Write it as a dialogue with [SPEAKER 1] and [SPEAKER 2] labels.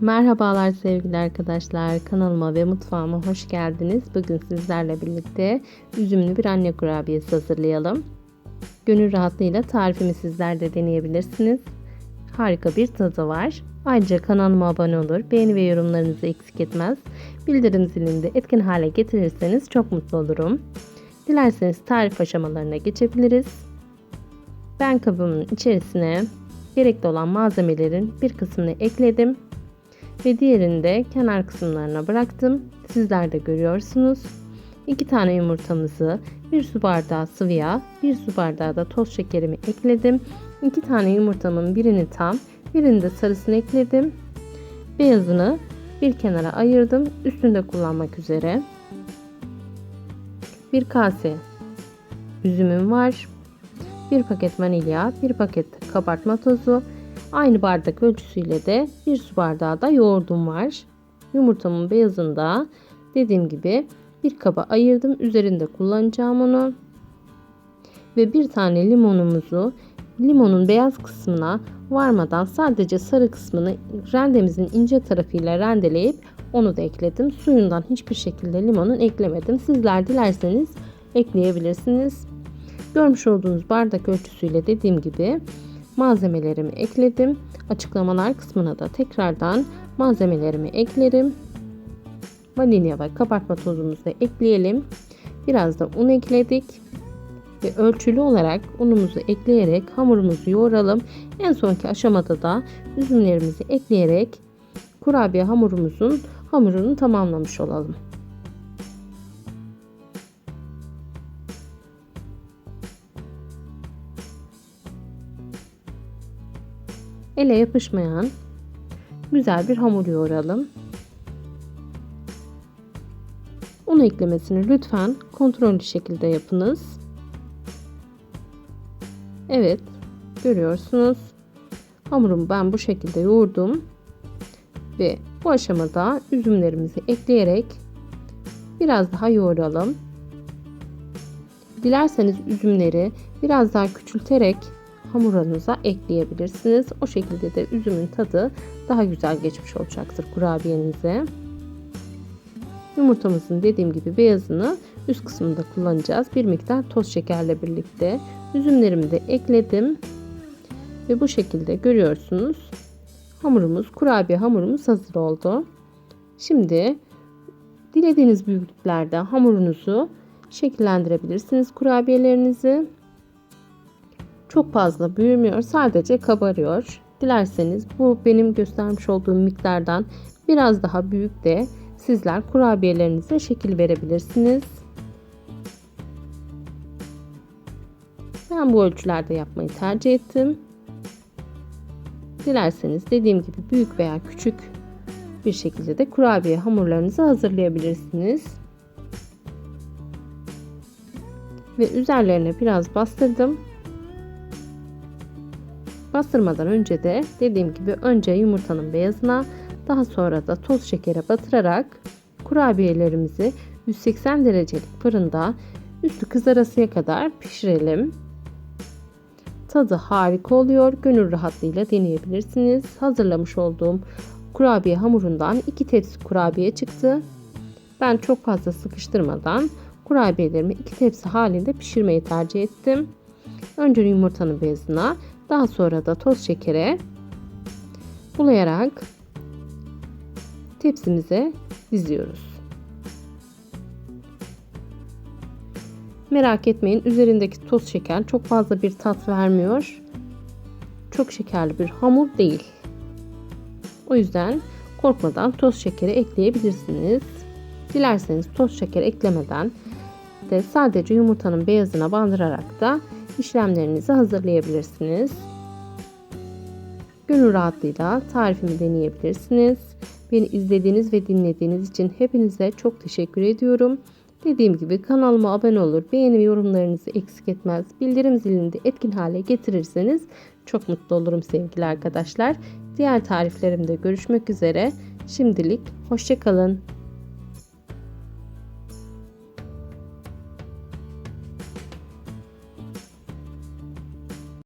[SPEAKER 1] Merhabalar sevgili arkadaşlar. Kanalıma ve mutfağıma hoş geldiniz. Bugün sizlerle birlikte üzümlü bir anne kurabiyesi hazırlayalım. Gönül rahatlığıyla tarifimi sizler de deneyebilirsiniz. Harika bir tadı var. Ayrıca kanalıma abone olur, beğeni ve yorumlarınızı eksik etmez. Bildirim zilini de etkin hale getirirseniz çok mutlu olurum. Dilerseniz tarif aşamalarına geçebiliriz. Ben kabımın içerisine gerekli olan malzemelerin bir kısmını ekledim ve diğerini de kenar kısımlarına bıraktım. Sizler de görüyorsunuz. 2 tane yumurtamızı, 1 su bardağı sıvı yağ, 1 su bardağı da toz şekerimi ekledim. 2 tane yumurtamın birini tam, birini de sarısını ekledim. Beyazını bir kenara ayırdım. Üstünde kullanmak üzere. Bir kase üzümüm var. Bir paket vanilya, bir paket kabartma tozu, Aynı bardak ölçüsüyle de bir su bardağı da yoğurdum var. Yumurtamın beyazını da dediğim gibi bir kaba ayırdım. Üzerinde kullanacağım onu. Ve bir tane limonumuzu limonun beyaz kısmına varmadan sadece sarı kısmını rendemizin ince tarafıyla rendeleyip onu da ekledim. Suyundan hiçbir şekilde limonun eklemedim. Sizler dilerseniz ekleyebilirsiniz. Görmüş olduğunuz bardak ölçüsüyle dediğim gibi malzemelerimi ekledim. Açıklamalar kısmına da tekrardan malzemelerimi eklerim. Vanilya ve kabartma tozumuzu da ekleyelim. Biraz da un ekledik. Ve ölçülü olarak unumuzu ekleyerek hamurumuzu yoğuralım. En sonki aşamada da üzümlerimizi ekleyerek kurabiye hamurumuzun hamurunu tamamlamış olalım. Ele yapışmayan güzel bir hamur yoğuralım. Un eklemesini lütfen kontrollü şekilde yapınız. Evet, görüyorsunuz. Hamurumu ben bu şekilde yoğurdum. Ve bu aşamada üzümlerimizi ekleyerek biraz daha yoğuralım. Dilerseniz üzümleri biraz daha küçülterek hamurunuza ekleyebilirsiniz. O şekilde de üzümün tadı daha güzel geçmiş olacaktır kurabiyenize. Yumurtamızın dediğim gibi beyazını üst kısmında kullanacağız. Bir miktar toz şekerle birlikte üzümlerimi de ekledim. Ve bu şekilde görüyorsunuz. Hamurumuz, kurabiye hamurumuz hazır oldu. Şimdi dilediğiniz büyüklüklerde hamurunuzu şekillendirebilirsiniz kurabiyelerinizi. Çok fazla büyümüyor. Sadece kabarıyor. Dilerseniz bu benim göstermiş olduğum miktardan biraz daha büyük de sizler kurabiyelerinize şekil verebilirsiniz. Ben bu ölçülerde yapmayı tercih ettim. Dilerseniz dediğim gibi büyük veya küçük bir şekilde de kurabiye hamurlarınızı hazırlayabilirsiniz. Ve üzerlerine biraz bastırdım. Bastırmadan önce de dediğim gibi önce yumurtanın beyazına daha sonra da toz şekere batırarak kurabiyelerimizi 180 derecelik fırında üstü kızarasıya kadar pişirelim. Tadı harika oluyor. Gönül rahatlığıyla deneyebilirsiniz. Hazırlamış olduğum kurabiye hamurundan 2 tepsi kurabiye çıktı. Ben çok fazla sıkıştırmadan kurabiyelerimi 2 tepsi halinde pişirmeyi tercih ettim. Önce yumurtanın beyazına daha sonra da toz şekere bulayarak tepsimize diziyoruz. Merak etmeyin üzerindeki toz şeker çok fazla bir tat vermiyor. Çok şekerli bir hamur değil. O yüzden korkmadan toz şekeri ekleyebilirsiniz. Dilerseniz toz şeker eklemeden de sadece yumurtanın beyazına bandırarak da işlemlerinizi hazırlayabilirsiniz. Gönül rahatlığıyla tarifimi deneyebilirsiniz. Beni izlediğiniz ve dinlediğiniz için hepinize çok teşekkür ediyorum. Dediğim gibi kanalıma abone olur, beğeni ve yorumlarınızı eksik etmez. Bildirim zilini de etkin hale getirirseniz çok mutlu olurum sevgili arkadaşlar. Diğer tariflerimde görüşmek üzere. Şimdilik hoşçakalın.